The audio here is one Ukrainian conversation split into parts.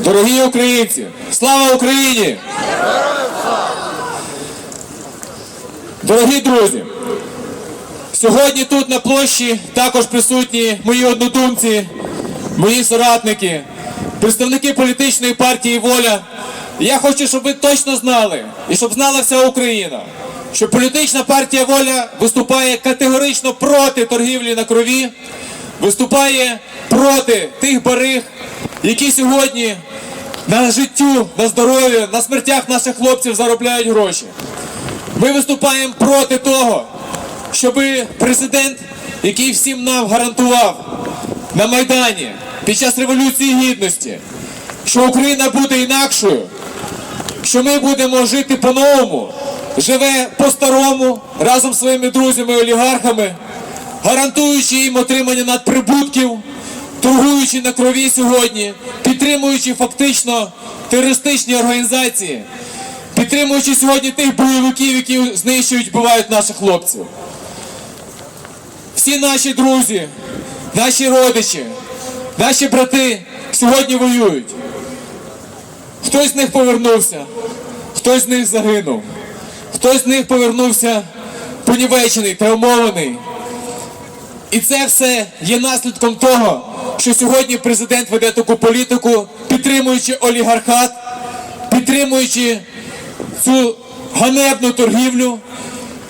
Дорогі українці, слава Україні! Дорогі друзі, сьогодні тут на площі також присутні мої однодумці, мої соратники, представники політичної партії Воля. Я хочу, щоб ви точно знали, і щоб знала вся Україна, що політична партія Воля виступає категорично проти торгівлі на крові, виступає проти тих бариг, які сьогодні на життю, на здоров'я, на смертях наших хлопців заробляють гроші. Ми виступаємо проти того, щоб президент, який всім нам гарантував на Майдані під час Революції Гідності, що Україна буде інакшою, що ми будемо жити по-новому, живе по-старому разом з своїми друзями-олігархами, гарантуючи їм отримання надприбутків, торгуючи на крові сьогодні, підтримуючи фактично терористичні організації, підтримуючи сьогодні тих бойовиків, які знищують, вбивають наших хлопців. Всі наші друзі, наші родичі, наші брати сьогодні воюють. Хтось з них повернувся, хтось з них загинув, хтось з них повернувся понівечений, травмований. І це все є наслідком того, що сьогодні президент веде таку політику, підтримуючи олігархат, підтримуючи цю ганебну торгівлю,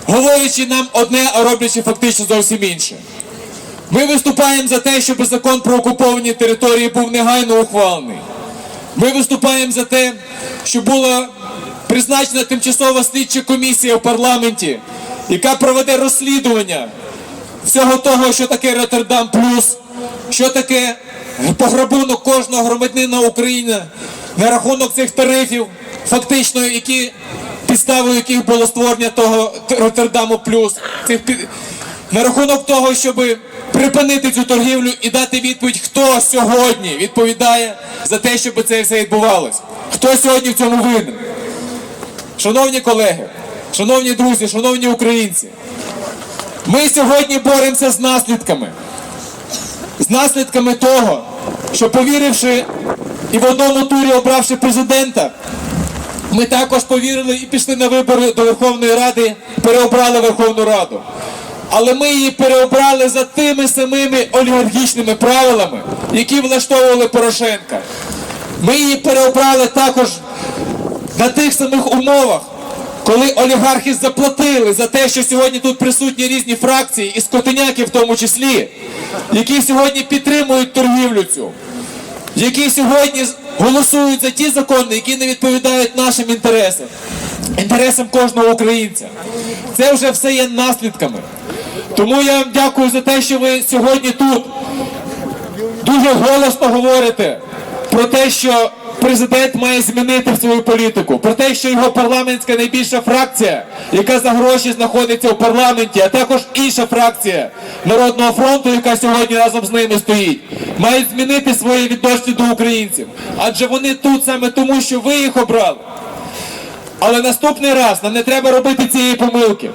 говорячи нам одне, а роблячи фактично зовсім інше. Ми виступаємо за те, щоб закон про окуповані території був негайно ухвалений. Ми виступаємо за те, щоб була призначена тимчасова слідча комісія в парламенті, яка проведе розслідування всього того, що таке Роттердам Плюс, що таке пограбунок кожного громадянина України на рахунок цих тарифів, фактично, які підставою яких було створення того Роттердаму Плюс, цих на рахунок того, щоб припинити цю торгівлю і дати відповідь, хто сьогодні відповідає за те, щоб це все відбувалося. Хто сьогодні в цьому винен? Шановні колеги, шановні друзі, шановні українці, ми сьогодні боремося з наслідками. З наслідками того, що повіривши і в одному турі обравши президента, ми також повірили і пішли на вибори до Верховної Ради, переобрали Верховну Раду. Але ми її переобрали за тими самими олігархічними правилами, які влаштовували Порошенка. Ми її переобрали також на тих самих умовах, коли олігархи заплатили за те, що сьогодні тут присутні різні фракції, і скотиняки в тому числі, які сьогодні підтримують торгівлю цю, які сьогодні голосують за ті закони, які не відповідають нашим інтересам, інтересам кожного українця. Це вже все є наслідками. Тому я вам дякую за те, що ви сьогодні тут дуже голосно говорите про те, що президент має змінити свою політику, про те, що його парламентська найбільша фракція, яка за гроші знаходиться в парламенті, а також інша фракція Народного фронту, яка сьогодні разом з ними стоїть, мають змінити своє відношення до українців. Адже вони тут саме тому, що ви їх обрали. Але наступний раз нам не треба робити цієї помилки.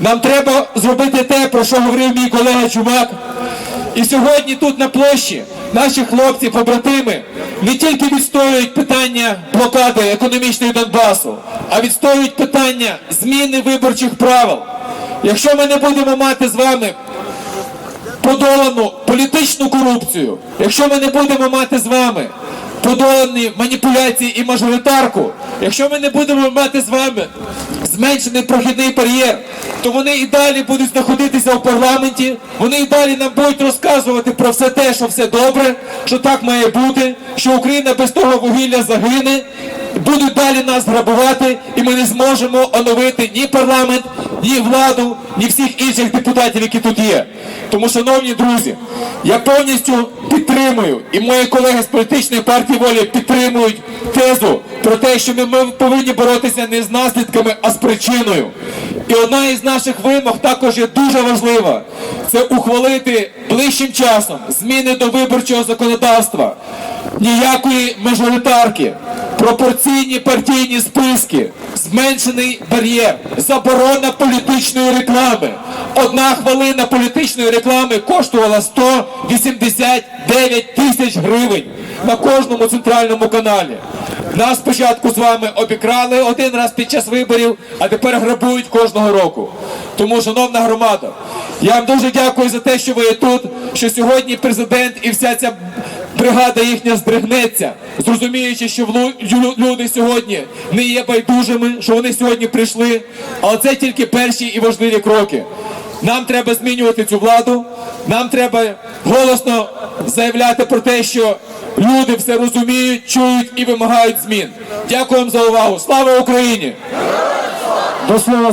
Нам треба зробити те, про що говорив мій колега Чумак. І сьогодні тут на площі наші хлопці, побратими, не тільки відстоюють питання блокади економічної Донбасу, а відстоюють питання зміни виборчих правил. Якщо ми не будемо мати з вами подолану політичну корупцію, якщо ми не будемо мати з вами подолані маніпуляції і мажоритарку, якщо ми не будемо мати з вами зменшений прохідний бар'єр, то вони і далі будуть знаходитися в парламенті, вони і далі нам будуть розказувати про все те, що все добре, що так має бути, що Україна без того вугілля загине, будуть далі нас грабувати, і ми не зможемо оновити ні парламент, ні владу, ні всіх інших депутатів, які тут є. Тому, шановні друзі, я повністю підтримую, і мої колеги з політичної партії волі підтримують тезу про те, що ми, повинні боротися не з наслідками, а з причиною. І одна із наших вимог також є дуже важлива: це ухвалити ближчим часом зміни до виборчого законодавства. Ніякої мажоритарки, пропорційні партійні списки, зменшений бар'єр, заборона політичної реклами. Одна хвилина політичної реклами коштувала 189 тисяч гривень. на кожному центральному каналі. Нас спочатку з вами обікрали один раз під час виборів, а тепер грабують кожного року. Тому, шановна громада, я вам дуже дякую за те, що ви є тут, що сьогодні президент і вся ця бригада їхня здригнеться, зрозуміючи, що люди сьогодні не є байдужими, що вони сьогодні прийшли. Але це тільки перші і важливі кроки. Нам треба змінювати цю владу. Нам треба голосно заявляти про те, що люди все розуміють, чують і вимагають змін. Дякуємо за увагу. Слава Україні! До слова